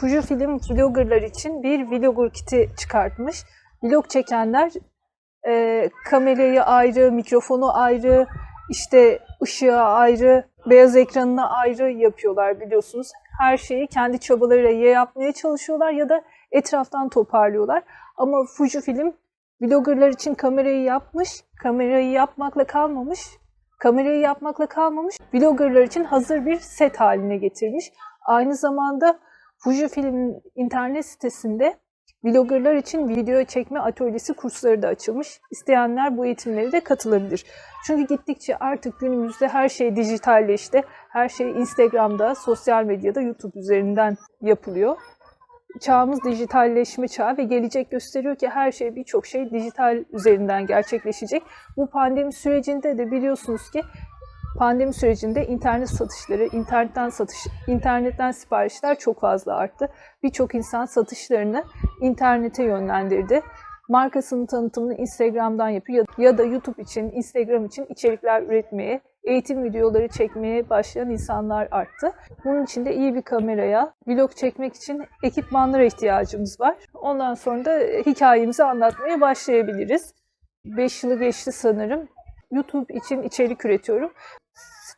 Fujifilm vloggerlar için bir vlogger kiti çıkartmış. Vlog çekenler e, kamerayı ayrı, mikrofonu ayrı, işte ışığı ayrı, beyaz ekranına ayrı yapıyorlar biliyorsunuz. Her şeyi kendi çabalarıyla ya yapmaya çalışıyorlar ya da etraftan toparlıyorlar. Ama Fujifilm vloggerlar için kamerayı yapmış, kamerayı yapmakla kalmamış, kamerayı yapmakla kalmamış, vloggerlar için hazır bir set haline getirmiş. Aynı zamanda Fujifilm'in internet sitesinde vloggerlar için video çekme atölyesi kursları da açılmış. İsteyenler bu eğitimlere de katılabilir. Çünkü gittikçe artık günümüzde her şey dijitalleşti. Her şey Instagram'da, sosyal medyada, YouTube üzerinden yapılıyor. Çağımız dijitalleşme çağı ve gelecek gösteriyor ki her şey birçok şey dijital üzerinden gerçekleşecek. Bu pandemi sürecinde de biliyorsunuz ki pandemi sürecinde internet satışları, internetten satış, internetten siparişler çok fazla arttı. Birçok insan satışlarını internete yönlendirdi. Markasının tanıtımını Instagram'dan yapıyor ya- da YouTube için, Instagram için içerikler üretmeye, eğitim videoları çekmeye başlayan insanlar arttı. Bunun için de iyi bir kameraya, vlog çekmek için ekipmanlara ihtiyacımız var. Ondan sonra da hikayemizi anlatmaya başlayabiliriz. 5 yılı geçti sanırım. YouTube için içerik üretiyorum.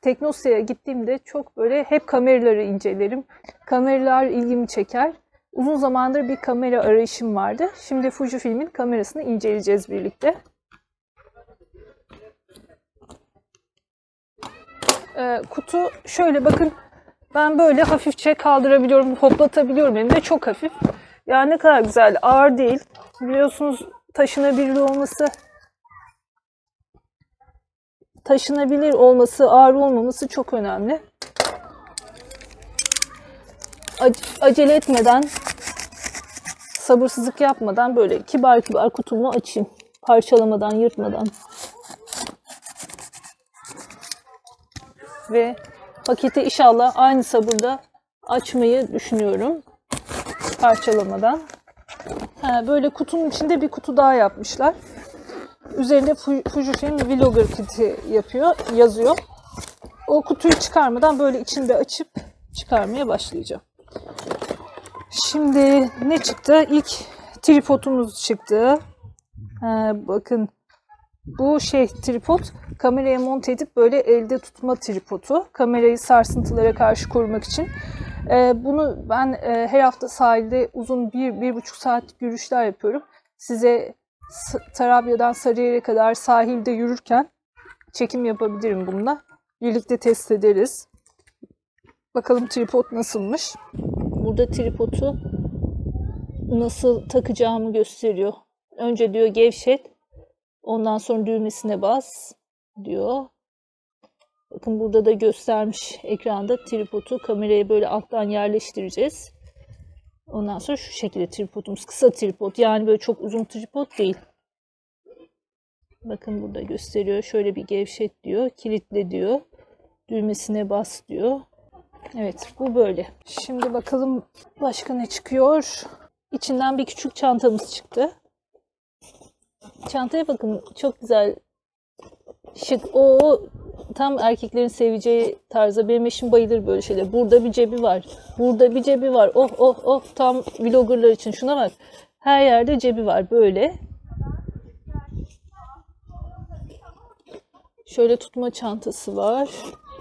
Teknosa'ya gittiğimde çok böyle hep kameraları incelerim. Kameralar ilgimi çeker. Uzun zamandır bir kamera arayışım vardı. Şimdi Fujifilm'in kamerasını inceleyeceğiz birlikte. Ee, kutu şöyle bakın ben böyle hafifçe kaldırabiliyorum, hoplatabiliyorum. Hem de çok hafif. Ya ne kadar güzel, ağır değil. Biliyorsunuz taşınabilir olması taşınabilir olması, ağır olmaması çok önemli. Ac- acele etmeden, sabırsızlık yapmadan böyle kibar kibar kutumu açayım. Parçalamadan, yırtmadan. Ve paketi inşallah aynı sabırda açmayı düşünüyorum. Parçalamadan. Ha, böyle kutunun içinde bir kutu daha yapmışlar. Üzerinde Fu- Fujifilm Vlogger kiti yapıyor, yazıyor. O kutuyu çıkarmadan böyle içinde açıp çıkarmaya başlayacağım. Şimdi ne çıktı? İlk tripodumuz çıktı. Ha, bakın bu şey tripod kameraya monte edip böyle elde tutma tripodu. Kamerayı sarsıntılara karşı korumak için. Ee, bunu ben e, her hafta sahilde uzun bir, bir buçuk saat yürüyüşler yapıyorum. Size Tarabya'dan Sarıyer'e kadar sahilde yürürken çekim yapabilirim bununla. Birlikte test ederiz. Bakalım tripod nasılmış. Burada tripodu nasıl takacağımı gösteriyor. Önce diyor gevşet. Ondan sonra düğmesine bas diyor. Bakın burada da göstermiş ekranda tripodu kameraya böyle alttan yerleştireceğiz. Ondan sonra şu şekilde tripodumuz kısa tripod yani böyle çok uzun tripod değil. Bakın burada gösteriyor. Şöyle bir gevşet diyor. Kilitle diyor. Düğmesine bas diyor. Evet bu böyle. Şimdi bakalım başka ne çıkıyor. İçinden bir küçük çantamız çıktı. Çantaya bakın çok güzel. Şık. O tam erkeklerin seveceği tarzda. Benim eşim bayılır böyle şeyler. Burada bir cebi var. Burada bir cebi var. Oh oh oh tam vloggerlar için. Şuna bak. Her yerde cebi var böyle. Şöyle tutma çantası var.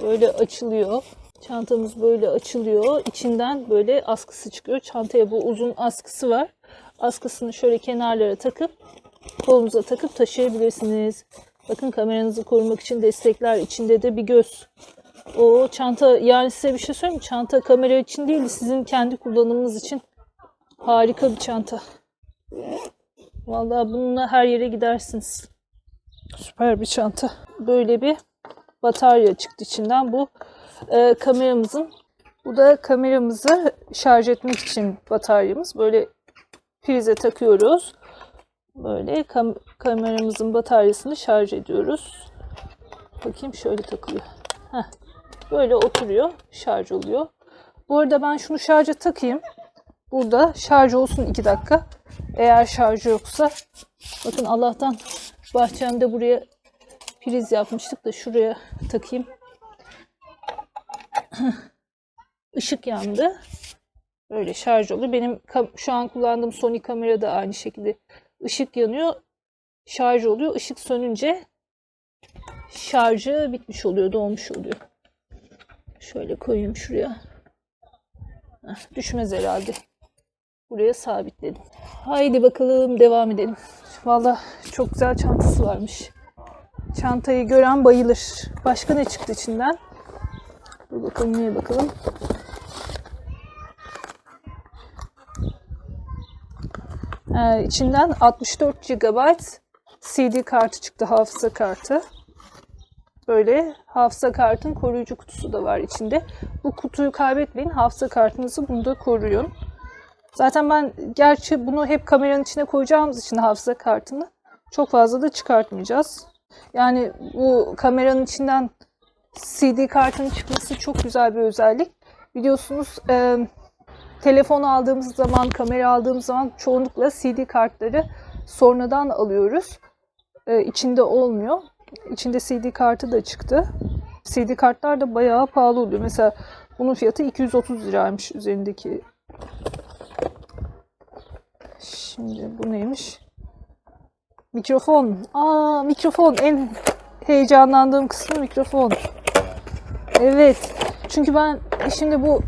Böyle açılıyor. Çantamız böyle açılıyor. İçinden böyle askısı çıkıyor. Çantaya bu uzun askısı var. Askısını şöyle kenarlara takıp kolunuza takıp taşıyabilirsiniz. Bakın kameranızı korumak için destekler. içinde de bir göz. O çanta yani size bir şey söyleyeyim mi? Çanta kamera için değil sizin kendi kullanımınız için harika bir çanta. Vallahi bununla her yere gidersiniz. Süper bir çanta. Böyle bir batarya çıktı içinden. Bu e, kameramızın bu da kameramızı şarj etmek için bataryamız. Böyle prize takıyoruz. Böyle kam- kameramızın bataryasını şarj ediyoruz. Bakayım şöyle takılıyor. Heh. Böyle oturuyor, şarj oluyor. Bu arada ben şunu şarja takayım. Burada şarj olsun 2 dakika. Eğer şarjı yoksa bakın Allah'tan bahçemde buraya priz yapmıştık da şuraya takayım. Işık yandı. Böyle şarj oluyor. Benim şu an kullandığım Sony kamera da aynı şekilde ışık yanıyor, şarj oluyor. Işık sönünce şarjı bitmiş oluyor, dolmuş oluyor. Şöyle koyayım şuraya. Heh, düşmez herhalde. Buraya sabitledim. Haydi bakalım devam edelim. Vallahi çok güzel çantası varmış. Çantayı gören bayılır. Başka ne çıktı içinden? Dur bakalım neye bakalım. Ee, içinden 64 GB CD kartı çıktı, hafıza kartı. Böyle hafıza kartın koruyucu kutusu da var içinde. Bu kutuyu kaybetmeyin. Hafıza kartınızı bunda koruyun. Zaten ben gerçi bunu hep kameranın içine koyacağımız için hafıza kartını çok fazla da çıkartmayacağız. Yani bu kameranın içinden CD kartının çıkması çok güzel bir özellik. Biliyorsunuz e, telefon aldığımız zaman, kamera aldığımız zaman çoğunlukla CD kartları sonradan alıyoruz. E, içinde olmuyor. İçinde CD kartı da çıktı. CD kartlar da bayağı pahalı oluyor. Mesela bunun fiyatı 230 liraymış üzerindeki. Şimdi bu neymiş? Mikrofon. Aa mikrofon. En heyecanlandığım kısmı mikrofon. Evet. Çünkü ben şimdi bu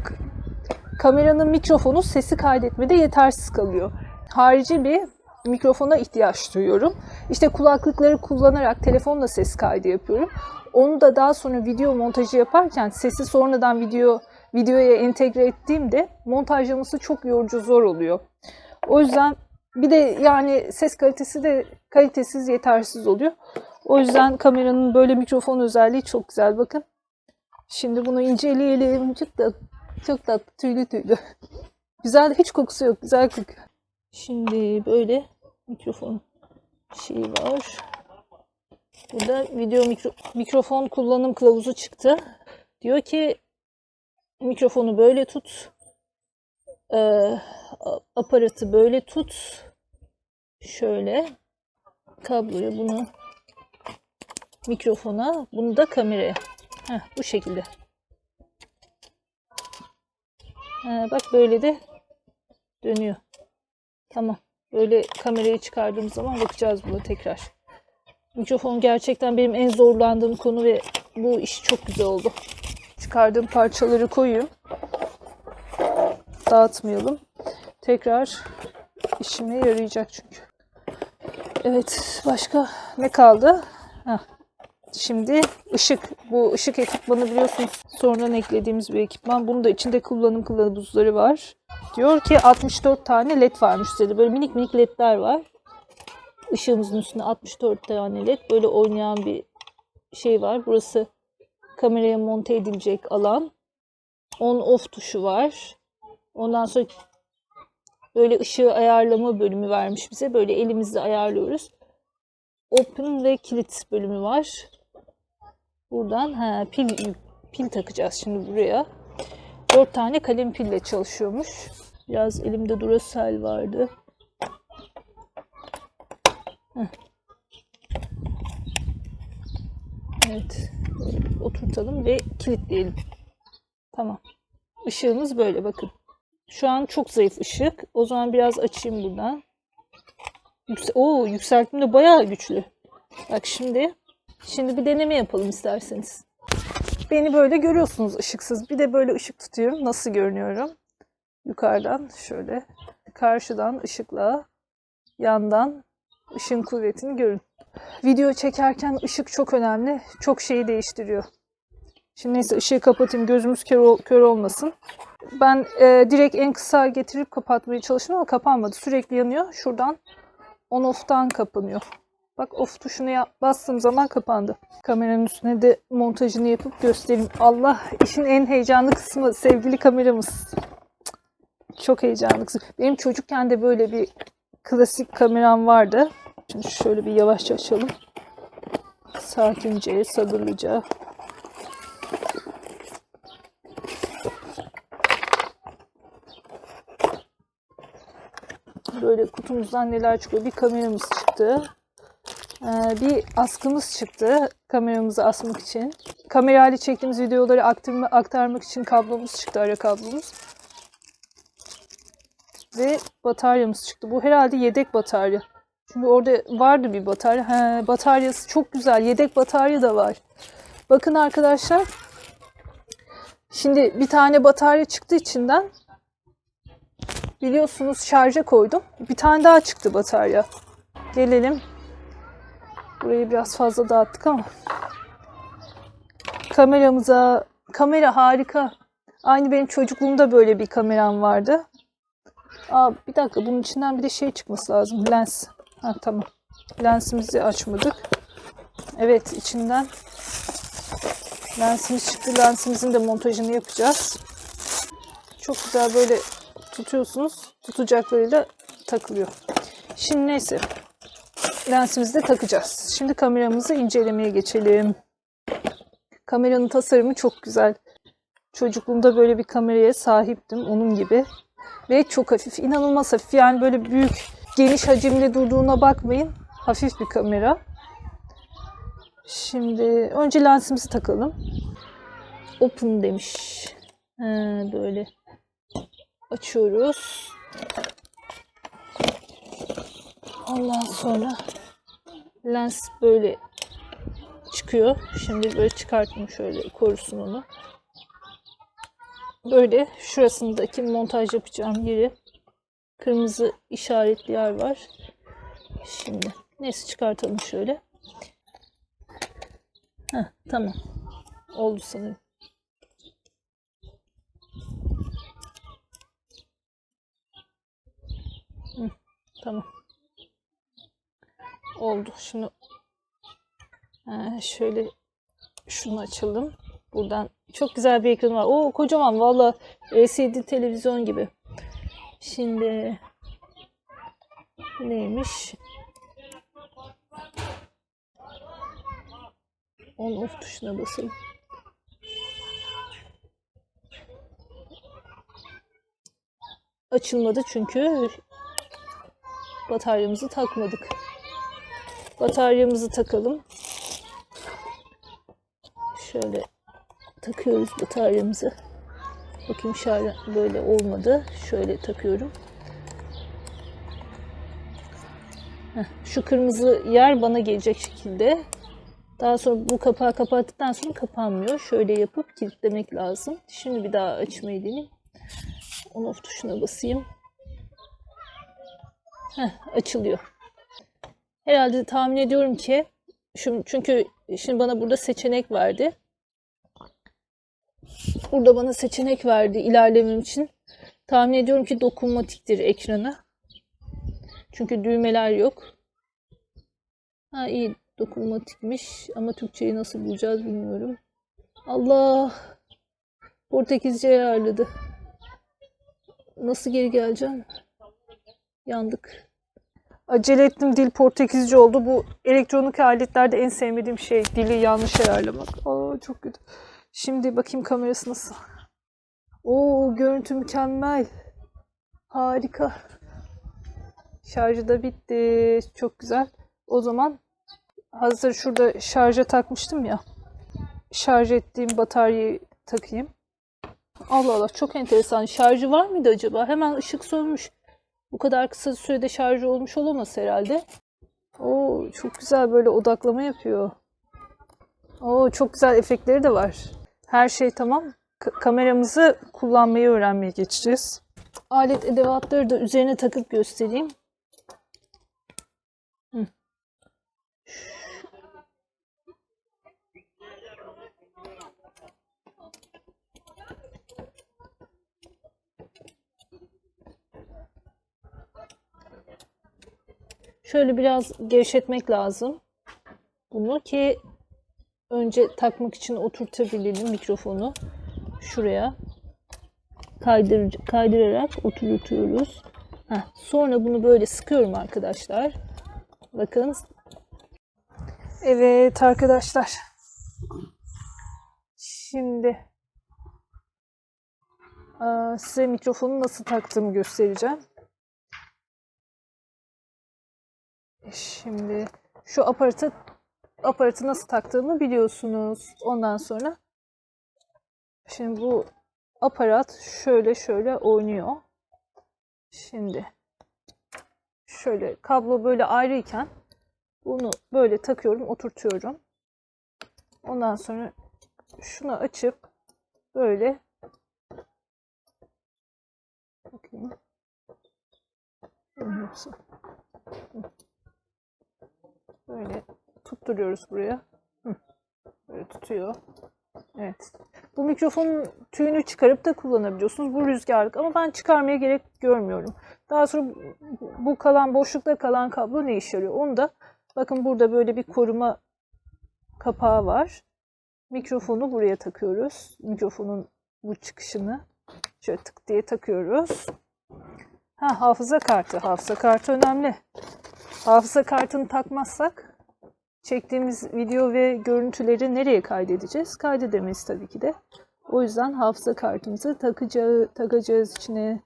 kameranın mikrofonu sesi kaydetmede yetersiz kalıyor. Harici bir mikrofona ihtiyaç duyuyorum. İşte kulaklıkları kullanarak telefonla ses kaydı yapıyorum. Onu da daha sonra video montajı yaparken sesi sonradan video videoya entegre ettiğimde montajlaması çok yorucu zor oluyor. O yüzden bir de yani ses kalitesi de kalitesiz yetersiz oluyor. O yüzden kameranın böyle mikrofon özelliği çok güzel bakın. Şimdi bunu inceleyelim. Da çok tatlı tüylü tüylü. Güzel hiç kokusu yok. Güzel kokuyor. Şimdi böyle mikrofon şeyi var. Burada video mikro, mikrofon kullanım kılavuzu çıktı. Diyor ki mikrofonu böyle tut. A- aparatı böyle tut. Şöyle kabloyu bunu mikrofona, bunu da kameraya. Heh, bu şekilde. Ha, bak böyle de dönüyor. Tamam. Böyle kamerayı çıkardığım zaman bakacağız buna tekrar. Mikrofon gerçekten benim en zorlandığım konu ve bu iş çok güzel oldu. Çıkardığım parçaları koyayım. Dağıtmayalım. Tekrar işime yarayacak çünkü. Evet, başka ne kaldı? Heh. Şimdi ışık. Bu ışık ekipmanı biliyorsunuz sonradan eklediğimiz bir ekipman. Bunun da içinde kullanım kılavuzları var. Diyor ki 64 tane led varmış üzerinde. Böyle minik minik ledler var. Işığımızın üstünde 64 tane led. Böyle oynayan bir şey var. Burası kameraya monte edilecek alan. On off tuşu var. Ondan sonra böyle ışığı ayarlama bölümü vermiş bize. Böyle elimizle ayarlıyoruz. Open ve kilit bölümü var. Buradan ha, pil pil takacağız şimdi buraya. Dört tane kalem pille çalışıyormuş. Biraz elimde Duracell vardı. Evet. Oturtalım ve kilitleyelim. Tamam. Işığımız böyle bakın. Şu an çok zayıf ışık. O zaman biraz açayım buradan. Yükse Oo, yükseltme de bayağı güçlü. Bak şimdi. Şimdi bir deneme yapalım isterseniz. Beni böyle görüyorsunuz ışıksız. Bir de böyle ışık tutuyorum. Nasıl görünüyorum? Yukarıdan şöyle. Karşıdan ışıkla yandan ışın kuvvetini görün. Video çekerken ışık çok önemli. Çok şeyi değiştiriyor. Şimdi neyse ışığı kapatayım. Gözümüz kör, ol- kör olmasın. Ben e, direkt en kısa getirip kapatmaya çalıştım ama kapanmadı. Sürekli yanıyor. Şuradan on off'tan kapanıyor. Bak off tuşuna bastığım zaman kapandı. Kameranın üstüne de montajını yapıp göstereyim. Allah işin en heyecanlı kısmı sevgili kameramız. Çok heyecanlı kısmı. Benim çocukken de böyle bir klasik kameram vardı. Şimdi şöyle bir yavaşça açalım. Sakince, sabırlıca. Böyle kutumuzdan neler çıkıyor. Bir kameramız çıktı. Ee, bir askımız çıktı kameramızı asmak için. Kamerayla çektiğimiz videoları aktarma, aktarmak için kablomuz çıktı, ara kablomuz. Ve bataryamız çıktı. Bu herhalde yedek batarya. Çünkü orada vardı bir batarya. He, bataryası çok güzel. Yedek batarya da var. Bakın arkadaşlar. Şimdi bir tane batarya çıktı içinden. Biliyorsunuz şarja koydum. Bir tane daha çıktı batarya. Gelelim. Burayı biraz fazla dağıttık ama. Kameramıza. Kamera harika. Aynı benim çocukluğumda böyle bir kameram vardı. Aa, bir dakika bunun içinden bir de şey çıkması lazım. Lens. Ha, tamam. Lensimizi açmadık. Evet içinden lensimiz çıktı. Lensimizin de montajını yapacağız. Çok güzel böyle tutuyorsunuz. Tutacaklarıyla takılıyor. Şimdi neyse. Lensimizi de takacağız. Şimdi kameramızı incelemeye geçelim. Kameranın tasarımı çok güzel. Çocukluğumda böyle bir kameraya sahiptim. Onun gibi. Ve çok hafif. inanılmaz hafif. Yani böyle büyük, geniş hacimli durduğuna bakmayın. Hafif bir kamera. Şimdi önce lensimizi takalım. Open demiş. He, böyle açıyoruz. Ondan sonra lens böyle çıkıyor. Şimdi böyle çıkartayım şöyle korusun onu. Böyle şurasındaki montaj yapacağım yeri kırmızı işaretli yer var. Şimdi neyse çıkartalım şöyle. Heh, tamam. Oldu sanırım. Hı, tamam. Oldu. Şimdi ee, şöyle şunu açalım. Buradan çok güzel bir ekran var. Oo kocaman valla LCD televizyon gibi. Şimdi neymiş? On off tuşuna basalım. Açılmadı çünkü bataryamızı takmadık. Bataryamızı takalım. Şöyle takıyoruz bataryamızı. Bakayım şöyle böyle olmadı. Şöyle takıyorum. Heh, şu kırmızı yer bana gelecek şekilde. Daha sonra bu kapağı kapattıktan sonra kapanmıyor. Şöyle yapıp kilitlemek lazım. Şimdi bir daha açmayı deneyeyim. On off tuşuna basayım. Heh, açılıyor. Herhalde tahmin ediyorum ki çünkü şimdi bana burada seçenek verdi. Burada bana seçenek verdi ilerlemem için. Tahmin ediyorum ki dokunmatiktir ekranı. Çünkü düğmeler yok. Ha iyi dokunmatikmiş ama Türkçeyi nasıl bulacağız bilmiyorum. Allah! Portekizce ayarladı. Nasıl geri geleceğim? Yandık. Acele ettim dil Portekizce oldu. Bu elektronik aletlerde en sevmediğim şey dili yanlış ayarlamak. Aa çok kötü. Şimdi bakayım kamerası nasıl. Oo görüntü mükemmel. Harika. Şarjı da bitti. Çok güzel. O zaman hazır şurada şarja takmıştım ya. Şarj ettiğim bataryayı takayım. Allah Allah çok enteresan. Şarjı var mıydı acaba? Hemen ışık sönmüş. Bu kadar kısa sürede şarjı olmuş olamaz herhalde. Oo çok güzel böyle odaklama yapıyor. Oo çok güzel efektleri de var. Her şey tamam. K- kameramızı kullanmayı öğrenmeye geçeceğiz. Alet edevatları da üzerine takıp göstereyim. Hı. Şöyle biraz gevşetmek lazım. Bunu ki önce takmak için oturtabilelim mikrofonu şuraya. Kaydır, kaydırarak oturtuyoruz. Heh, sonra bunu böyle sıkıyorum arkadaşlar. Bakın. Evet arkadaşlar. Şimdi size mikrofonu nasıl taktığımı göstereceğim. Şimdi şu aparatı aparatı nasıl taktığımı biliyorsunuz. Ondan sonra şimdi bu aparat şöyle şöyle oynuyor. Şimdi şöyle kablo böyle ayrıyken bunu böyle takıyorum, oturtuyorum. Ondan sonra şunu açıp böyle bakayım. Böyle tutturuyoruz buraya. Böyle tutuyor. Evet. Bu mikrofonun tüyünü çıkarıp da kullanabiliyorsunuz. Bu rüzgarlık ama ben çıkarmaya gerek görmüyorum. Daha sonra bu kalan boşlukta kalan kablo ne işe yarıyor? Onu da bakın burada böyle bir koruma kapağı var. Mikrofonu buraya takıyoruz. Mikrofonun bu çıkışını şöyle tık diye takıyoruz. Ha hafıza kartı. Hafıza kartı önemli. Hafıza kartını takmazsak çektiğimiz video ve görüntüleri nereye kaydedeceğiz? Kaydedemeyiz tabii ki de. O yüzden hafıza kartımızı takacağı, takacağız içine.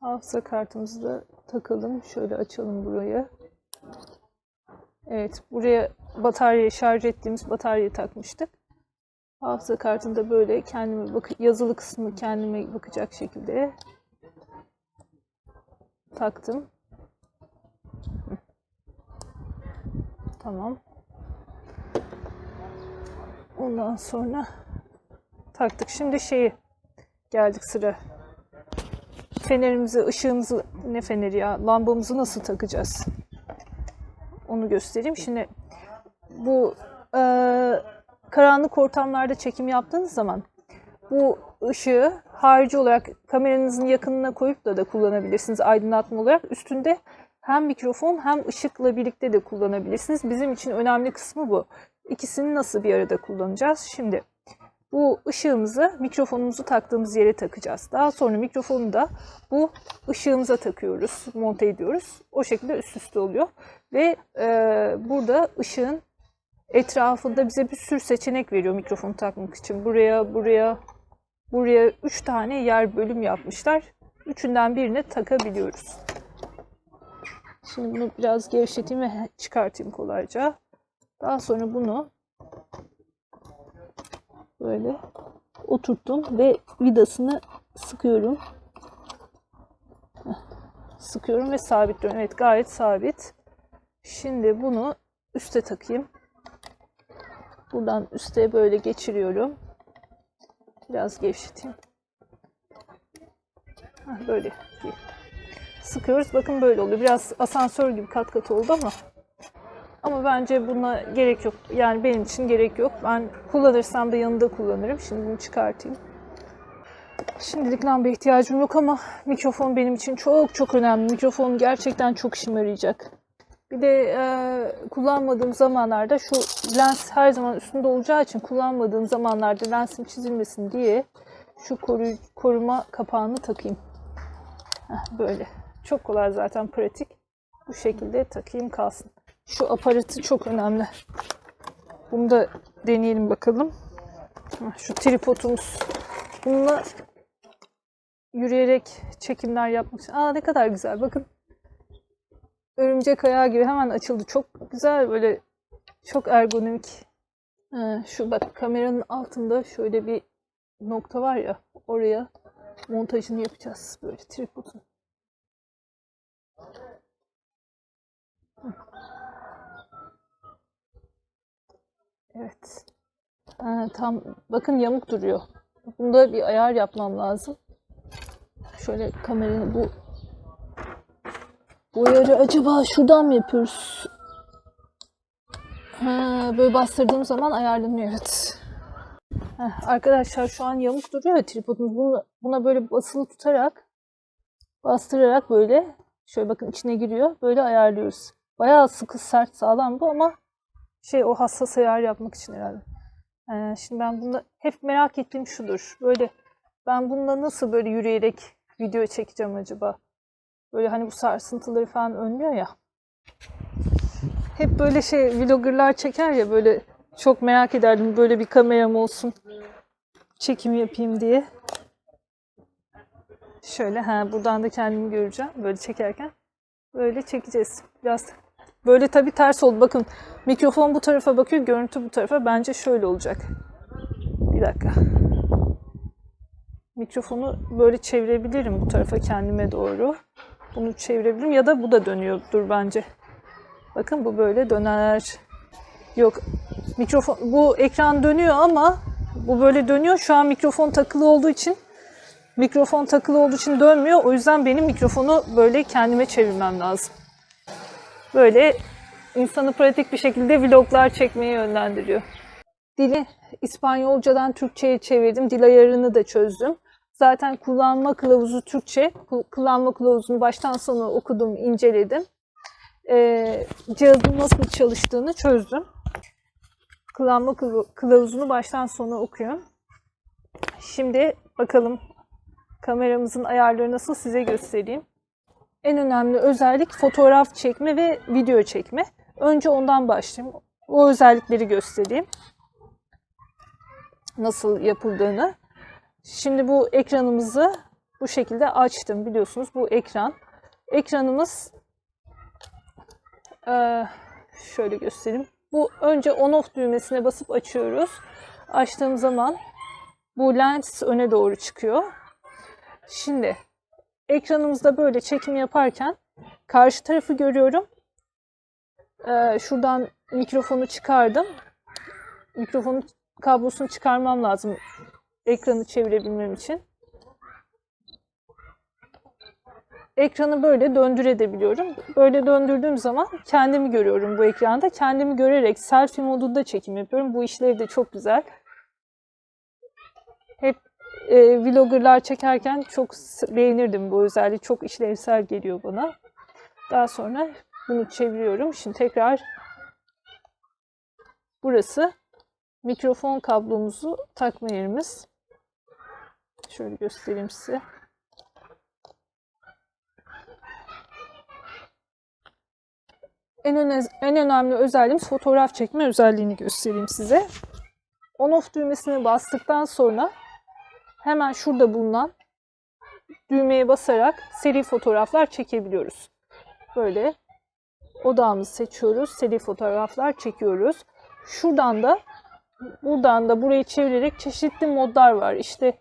Hafıza kartımızı da takalım. Şöyle açalım burayı. Evet, buraya bataryayı şarj ettiğimiz bataryayı takmıştık. Hafıza kartını da böyle kendime bak yazılı kısmı kendime bakacak şekilde taktım. Tamam. Ondan sonra taktık. Şimdi şeyi geldik sıra. Fenerimizi, ışığımızı, ne feneri ya, lambamızı nasıl takacağız? Onu göstereyim. Şimdi bu e, karanlık ortamlarda çekim yaptığınız zaman bu ışığı harici olarak kameranızın yakınına koyup da da kullanabilirsiniz aydınlatma olarak. Üstünde hem mikrofon hem ışıkla birlikte de kullanabilirsiniz. Bizim için önemli kısmı bu. İkisini nasıl bir arada kullanacağız? Şimdi bu ışığımızı mikrofonumuzu taktığımız yere takacağız. Daha sonra mikrofonu da bu ışığımıza takıyoruz, monte ediyoruz. O şekilde üst üste oluyor. Ve e, burada ışığın etrafında bize bir sürü seçenek veriyor mikrofonu takmak için. Buraya, buraya, buraya üç tane yer bölüm yapmışlar. Üçünden birine takabiliyoruz. Şimdi bunu biraz gevşeteyim ve çıkartayım kolayca. Daha sonra bunu böyle oturttum ve vidasını sıkıyorum. Sıkıyorum ve sabitliyorum. Evet gayet sabit. Şimdi bunu üste takayım. Buradan üste böyle geçiriyorum. Biraz gevşeteyim. Heh, böyle. Sıkıyoruz. Bakın böyle oluyor. Biraz asansör gibi kat kat oldu ama ama bence buna gerek yok. Yani benim için gerek yok. Ben kullanırsam da yanında kullanırım. Şimdi bunu çıkartayım. Şimdilik lamba ihtiyacım yok ama mikrofon benim için çok çok önemli. Mikrofon gerçekten çok işime yarayacak. Bir de e, kullanmadığım zamanlarda şu lens her zaman üstünde olacağı için kullanmadığım zamanlarda lensim çizilmesin diye şu koru, koruma kapağını takayım. Heh, böyle. Çok kolay zaten pratik. Bu şekilde takayım kalsın. Şu aparatı çok önemli. Bunu da deneyelim bakalım. Şu tripodumuz. Bununla yürüyerek çekimler yapmak için. Aa ne kadar güzel. Bakın. Örümcek ayağı gibi hemen açıldı. Çok güzel böyle çok ergonomik. Ee, şu bak kameranın altında şöyle bir nokta var ya oraya montajını yapacağız böyle tripodun. Evet. Ha, tam bakın yamuk duruyor. Bunda bir ayar yapmam lazım. Şöyle kameranı bu bu ayarı acaba şuradan mı yapıyoruz? Ha, böyle bastırdığım zaman ayarlanıyor evet. Heh, arkadaşlar şu an yamuk duruyor ya tripodumuz. Buna böyle basılı tutarak bastırarak böyle şöyle bakın içine giriyor. Böyle ayarlıyoruz. Bayağı sıkı sert sağlam bu ama şey o hassas ayar yapmak için herhalde. Ee, şimdi ben bunda hep merak ettiğim şudur. Böyle ben bununla nasıl böyle yürüyerek video çekeceğim acaba? Böyle hani bu sarsıntıları falan önlüyor ya. Hep böyle şey vloggerlar çeker ya böyle çok merak ederdim böyle bir kameram olsun. Çekim yapayım diye. Şöyle ha buradan da kendimi göreceğim böyle çekerken. Böyle çekeceğiz. Biraz böyle tabii ters oldu. Bakın mikrofon bu tarafa bakıyor, görüntü bu tarafa. Bence şöyle olacak. Bir dakika. Mik- mikrofonu böyle çevirebilirim bu tarafa kendime doğru. Bunu çevirebilirim ya da bu da dönüyordur bence. Bakın bu böyle döner. Yok mikrofon bu ekran dönüyor ama bu böyle dönüyor. Şu an mikrofon takılı olduğu için mikrofon takılı olduğu için dönmüyor. O yüzden benim mikrofonu böyle kendime çevirmem lazım. Böyle insanı pratik bir şekilde vloglar çekmeye yönlendiriyor. Dili İspanyolcadan Türkçe'ye çevirdim. Dil ayarını da çözdüm. Zaten kullanma kılavuzu Türkçe. Ku- Kullanma kılavuzunu baştan sona okudum, inceledim. Ee, cihazın nasıl çalıştığını çözdüm. Kullanma kıla- kılavuzunu baştan sona okuyorum. Şimdi bakalım kameramızın ayarları nasıl size göstereyim. En önemli özellik fotoğraf çekme ve video çekme. Önce ondan başlayayım. O özellikleri göstereyim. Nasıl yapıldığını. Şimdi bu ekranımızı bu şekilde açtım biliyorsunuz. Bu ekran. Ekranımız eee, şöyle göstereyim. Bu önce on off düğmesine basıp açıyoruz. Açtığım zaman bu lens öne doğru çıkıyor. Şimdi ekranımızda böyle çekim yaparken karşı tarafı görüyorum. Ee, şuradan mikrofonu çıkardım. Mikrofonun kablosunu çıkarmam lazım ekranı çevirebilmem için. Ekranı böyle döndürebiliyorum. Böyle döndürdüğüm zaman kendimi görüyorum bu ekranda. Kendimi görerek selfie modunda çekim yapıyorum. Bu işlev de çok güzel. Hep e, vloggerlar çekerken çok beğenirdim bu özelliği. Çok işlevsel geliyor bana. Daha sonra bunu çeviriyorum. Şimdi tekrar burası mikrofon kablomuzu takma yerimiz. Şöyle göstereyim size. En, en önemli özelliğimiz fotoğraf çekme özelliğini göstereyim size. On off düğmesine bastıktan sonra hemen şurada bulunan düğmeye basarak seri fotoğraflar çekebiliyoruz. Böyle odağımızı seçiyoruz. Seri fotoğraflar çekiyoruz. Şuradan da buradan da burayı çevirerek çeşitli modlar var. İşte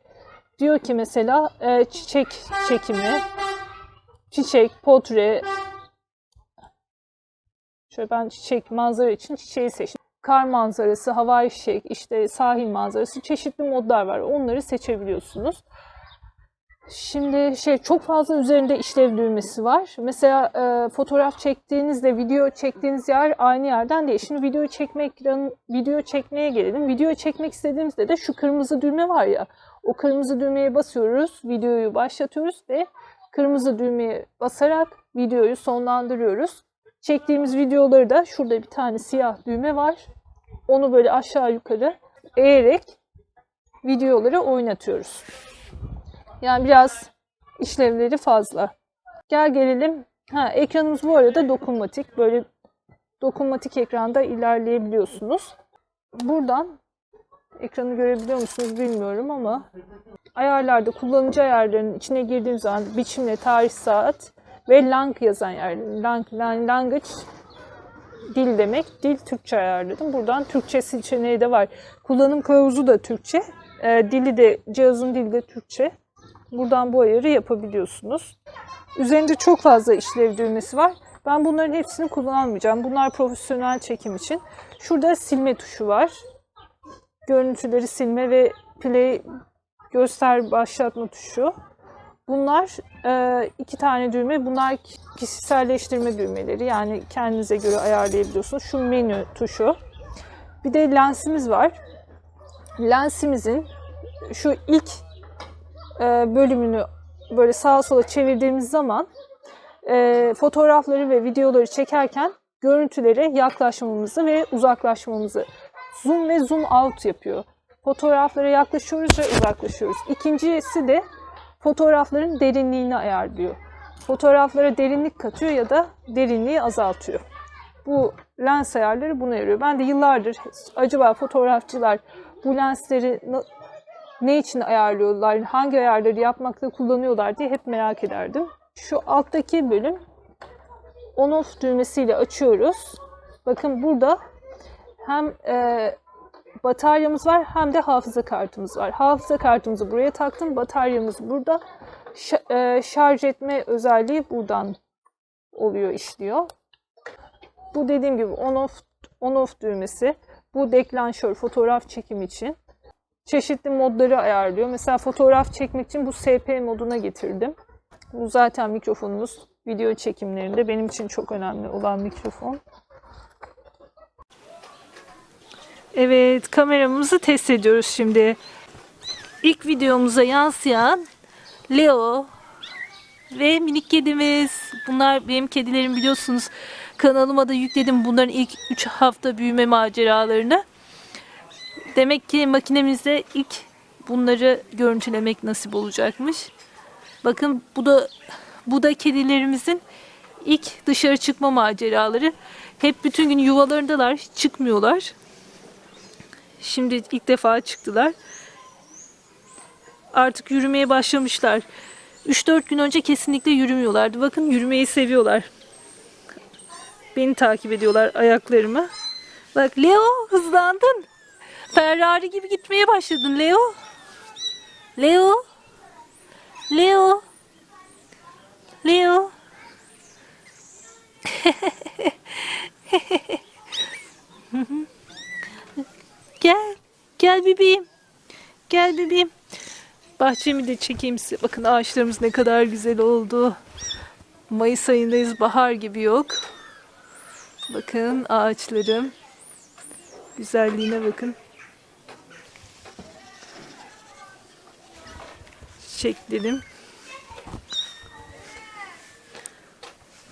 diyor ki mesela e, çiçek çekimi, çiçek, portre, Şöyle ben çiçek manzara için çiçeği seçtim. Kar manzarası, havai fişek, işte sahil manzarası çeşitli modlar var. Onları seçebiliyorsunuz. Şimdi şey çok fazla üzerinde işlev düğmesi var. Mesela e, fotoğraf çektiğinizde video çektiğiniz yer aynı yerden değil. Şimdi video çekmek video çekmeye gelelim. Video çekmek istediğimizde de şu kırmızı düğme var ya. O kırmızı düğmeye basıyoruz, videoyu başlatıyoruz ve kırmızı düğmeye basarak videoyu sonlandırıyoruz. Çektiğimiz videoları da şurada bir tane siyah düğme var. Onu böyle aşağı yukarı eğerek videoları oynatıyoruz. Yani biraz işlevleri fazla. Gel gelelim. Ha, ekranımız bu arada dokunmatik. Böyle dokunmatik ekranda ilerleyebiliyorsunuz. Buradan ekranı görebiliyor musunuz bilmiyorum ama ayarlarda kullanıcı ayarlarının içine girdiğim zaman biçimle tarih saat ve lang yazan yer. Lang, lang, language dil demek. Dil Türkçe ayarladım. Buradan Türkçe seçeneği de var. Kullanım kılavuzu da Türkçe. E, dili de cihazın dili de Türkçe. Buradan bu ayarı yapabiliyorsunuz. Üzerinde çok fazla işlev düğmesi var. Ben bunların hepsini kullanmayacağım. Bunlar profesyonel çekim için. Şurada silme tuşu var. Görüntüleri silme ve play göster başlatma tuşu. Bunlar e, iki tane düğme. Bunlar kişiselleştirme düğmeleri. Yani kendinize göre ayarlayabiliyorsunuz. Şu menü tuşu. Bir de lensimiz var. Lensimizin şu ilk bölümünü böyle sağa sola çevirdiğimiz zaman e, fotoğrafları ve videoları çekerken görüntülere yaklaşmamızı ve uzaklaşmamızı zoom ve zoom out yapıyor. Fotoğraflara yaklaşıyoruz ve uzaklaşıyoruz. İkincisi de fotoğrafların derinliğini ayarlıyor. Fotoğraflara derinlik katıyor ya da derinliği azaltıyor. Bu lens ayarları buna yarıyor. Ben de yıllardır acaba fotoğrafçılar bu lensleri ne için ayarlıyorlar, hangi ayarları yapmakta kullanıyorlar diye hep merak ederdim. Şu alttaki bölüm on off düğmesiyle açıyoruz. Bakın burada hem e, bataryamız var hem de hafıza kartımız var. Hafıza kartımızı buraya taktım. Bataryamız burada. Ş- e, şarj etme özelliği buradan oluyor, işliyor. Bu dediğim gibi on off on off düğmesi. Bu deklanşör fotoğraf çekim için. Çeşitli modları ayarlıyor. Mesela fotoğraf çekmek için bu SP moduna getirdim. Bu zaten mikrofonumuz. Video çekimlerinde benim için çok önemli olan mikrofon. Evet, kameramızı test ediyoruz şimdi. İlk videomuza yansıyan Leo ve minik kedimiz. Bunlar benim kedilerim biliyorsunuz. Kanalıma da yükledim bunların ilk 3 hafta büyüme maceralarını. Demek ki makinemizde ilk bunları görüntülemek nasip olacakmış. Bakın bu da bu da kedilerimizin ilk dışarı çıkma maceraları. Hep bütün gün yuvalarındalar, çıkmıyorlar. Şimdi ilk defa çıktılar. Artık yürümeye başlamışlar. 3-4 gün önce kesinlikle yürümüyorlardı. Bakın yürümeyi seviyorlar. Beni takip ediyorlar ayaklarımı. Bak Leo hızlandın. Ferrari gibi gitmeye başladın Leo. Leo. Leo. Leo. Gel. Gel bebeğim. Gel bebeğim. Bahçemi de çekeyim size. Bakın ağaçlarımız ne kadar güzel oldu. Mayıs ayındayız. Bahar gibi yok. Bakın ağaçlarım. Güzelliğine bakın. Çiçeklerim.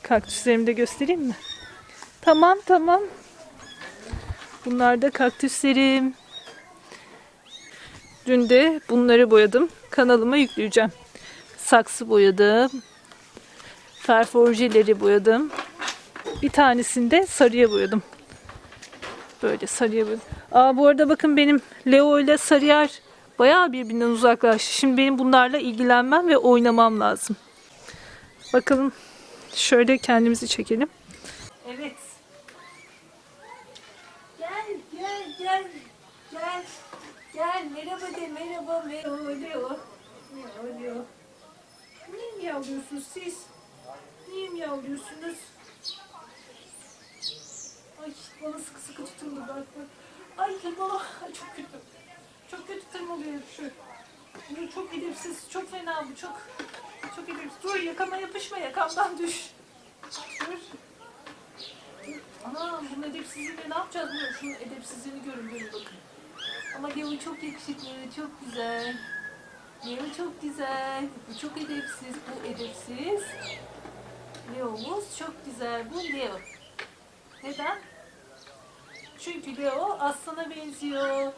Kaktüslerimi de göstereyim mi? Tamam tamam. Bunlar da kaktüslerim. Dün de bunları boyadım. Kanalıma yükleyeceğim. Saksı boyadım. Ferforjeleri boyadım. Bir tanesini de sarıya boyadım. Böyle sarıya boyadım. Aa bu arada bakın benim Leo ile Sarıyer bayağı birbirinden uzaklaştı. Şimdi benim bunlarla ilgilenmem ve oynamam lazım. Bakalım şöyle kendimizi çekelim. Evet. Gel gel gel gel gel merhaba de merhaba merhaba Leo. Leo Leo. Niye miyavlıyorsunuz siz? Niye miyavlıyorsunuz? Ay bana sıkı sıkı tutun bak bak. Ay bana Ay, çok kötü. Çok kötü tırmalıyor şu. Bu çok edepsiz, çok fena bu, çok çok edepsiz. Dur yakama yapışma, yakamdan düş. Dur. Ana bunun edepsizliğiyle ne yapacağız bilmiyorum. Şunun edepsizliğini görün görün bakın. Ama Leo çok yakışıklı, çok güzel. Leo çok güzel. Bu çok edepsiz, bu edepsiz. Leo'muz çok güzel. Bu Leo. Neden? Çünkü Leo aslana benziyor.